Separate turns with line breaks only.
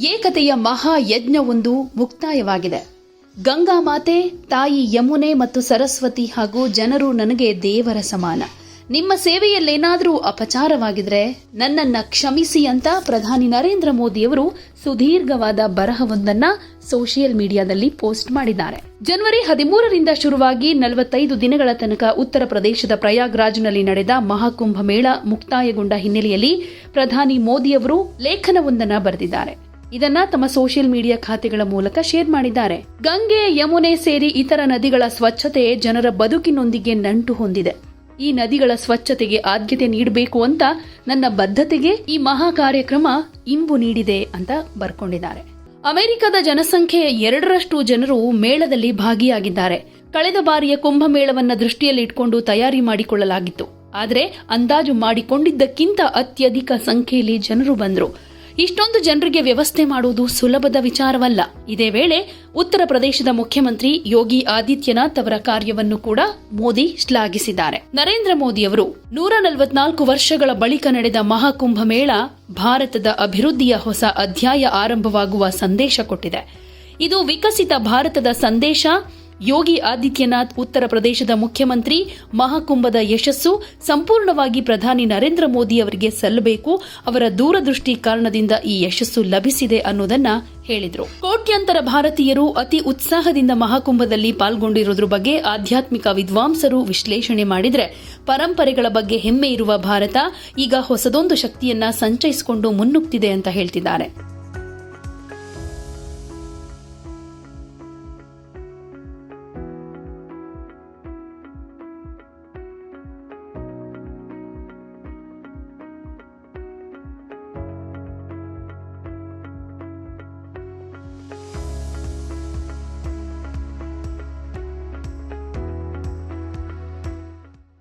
ಏಕತೆಯ ಮಹಾಯಜ್ಞವೊಂದು ಮುಕ್ತಾಯವಾಗಿದೆ. ಗಂಗಾ ಮಾತೆ, ತಾಯಿ ಯಮುನೆ ಮತ್ತು ಸರಸ್ವತಿ ಹಾಗೂ ಜನರು ನನಗೆ ದೇವರ ಸಮಾನ. ನಿಮ್ಮ ಸೇವೆಯಲ್ಲೇನಾದರೂ ಅಪಚಾರವಾಗಿದ್ರೆ ನನ್ನನ್ನ ಕ್ಷಮಿಸಿ ಅಂತ ಪ್ರಧಾನಿ ನರೇಂದ್ರ ಮೋದಿಯವರು ಸುದೀರ್ಘವಾದ ಬರಹವೊಂದನ್ನು ಸೋಷಿಯಲ್ ಮೀಡಿಯಾದಲ್ಲಿ ಪೋಸ್ಟ್ ಮಾಡಿದ್ದಾರೆ. ಜನವರಿ ಹದಿಮೂರರಿಂದ ಶುರುವಾಗಿ ನಲವತ್ತೈದು ದಿನಗಳ ತನಕ ಉತ್ತರ ಪ್ರದೇಶದ ಪ್ರಯಾಗ್ರಾಜ್ನಲ್ಲಿ ನಡೆದ ಮಹಾಕುಂಭ ಮೇಳ ಮುಕ್ತಾಯಗೊಂಡ ಹಿನ್ನೆಲೆಯಲ್ಲಿ ಪ್ರಧಾನಿ ಮೋದಿಯವರು ಲೇಖನವೊಂದನ್ನು ಬರೆದಿದ್ದಾರೆ. ಇದನ್ನ ತಮ್ಮ ಸೋಷಿಯಲ್ ಮೀಡಿಯಾ ಖಾತೆಗಳ ಮೂಲಕ ಶೇರ್ ಮಾಡಿದ್ದಾರೆ. ಗಂಗೆ, ಯಮುನೆ ಸೇರಿ ಇತರ ನದಿಗಳ ಸ್ವಚ್ಛತೆ ಜನರ ಬದುಕಿನೊಂದಿಗೆ ನಂಟು ಹೊಂದಿದೆ. ಈ ನದಿಗಳ ಸ್ವಚ್ಛತೆಗೆ ಆದ್ಯತೆ ನೀಡಬೇಕು ಅಂತ ನನ್ನ ಬದ್ಧತೆಗೆ ಈ ಮಹಾ ಕಾರ್ಯಕ್ರಮ ಇಂಬು ನೀಡಿದೆ ಅಂತ ಬರ್ಕೊಂಡಿದ್ದಾರೆ. ಅಮೆರಿಕದ ಜನಸಂಖ್ಯೆಯ ಎರಡರಷ್ಟು ಜನರು ಮೇಳದಲ್ಲಿ ಭಾಗಿಯಾಗಿದ್ದಾರೆ. ಕಳೆದ ಬಾರಿಯ ಕುಂಭಮೇಳವನ್ನು ದೃಷ್ಟಿಯಲ್ಲಿ ಇಟ್ಕೊಂಡು ತಯಾರಿ ಮಾಡಿಕೊಳ್ಳಲಾಗಿತ್ತು. ಆದರೆ ಅಂದಾಜು ಮಾಡಿಕೊಂಡಿದ್ದಕ್ಕಿಂತ ಅತ್ಯಧಿಕ ಸಂಖ್ಯೆಯಲ್ಲಿ ಜನರು ಬಂದರು. ಇಷ್ಟೊಂದು ಜನರಿಗೆ ವ್ಯವಸ್ಥೆ ಮಾಡುವುದು ಸುಲಭದ ವಿಚಾರವಲ್ಲ. ಇದೇ ವೇಳೆ ಉತ್ತರ ಪ್ರದೇಶದ ಮುಖ್ಯಮಂತ್ರಿ ಯೋಗಿ ಆದಿತ್ಯನಾಥ್ ಅವರ ಕಾರ್ಯವನ್ನು ಕೂಡ ಮೋದಿ ಶ್ಲಾಘಿಸಿದ್ದಾರೆ. ನರೇಂದ್ರ ಮೋದಿ ಅವರು ನೂರ ನಲವತ್ನಾಲ್ಕು ವರ್ಷಗಳ ಬಳಿಕ ನಡೆದ ಮಹಾಕುಂಭ ಮೇಳ ಭಾರತದ ಅಭಿವೃದ್ಧಿಯ ಹೊಸ ಅಧ್ಯಾಯ ಆರಂಭವಾಗುವ ಸಂದೇಶ ಕೊಟ್ಟಿದೆ. ಇದು ವಿಕಸಿತ ಭಾರತದ ಸಂದೇಶ ಯೋಗಿ ಆದಿತ್ಯನಾಥ್ ಉತ್ತರ ಪ್ರದೇಶದ ಮುಖ್ಯಮಂತ್ರಿ ಮಹಾಕುಂಭದ ಯಶಸ್ಸು, ಸಂಪೂರ್ಣವಾಗಿ ಪ್ರಧಾನಿ ನರೇಂದ್ರ ಮೋದಿ ಅವರಿಗೆ ಸಲ್ಲಬೇಕು, ಅವರ ದೂರದೃಷ್ಟಿ ಕಾರಣದಿಂದ ಈ ಯಶಸ್ಸು ಲಭಿಸಿದೆ ಅನ್ನೋದನ್ನ ಹೇಳಿದರು. ಕೋಟ್ಯಂತರ ಭಾರತೀಯರು ಅತಿ ಉತ್ಸಾಹದಿಂದ ಮಹಾಕುಂಭದಲ್ಲಿ ಪಾಲ್ಗೊಂಡಿರೋದ್ರ ಬಗ್ಗೆ ಆಧ್ಯಾತ್ಮಿಕ ವಿದ್ವಾಂಸರು ವಿಶ್ಲೇಷಣೆ ಮಾಡಿದರೆ, ಪರಂಪರೆಗಳ ಬಗ್ಗೆ ಹೆಮ್ಮೆ ಇರುವ ಭಾರತ ಈಗ ಹೊಸದೊಂದು ಶಕ್ತಿಯನ್ನ ಸಂಚಯಿಸಿಕೊಂಡು ಮುನ್ನುಗ್ತಿದೆ ಅಂತ ಹೇಳ್ತಿದ್ದಾರೆ.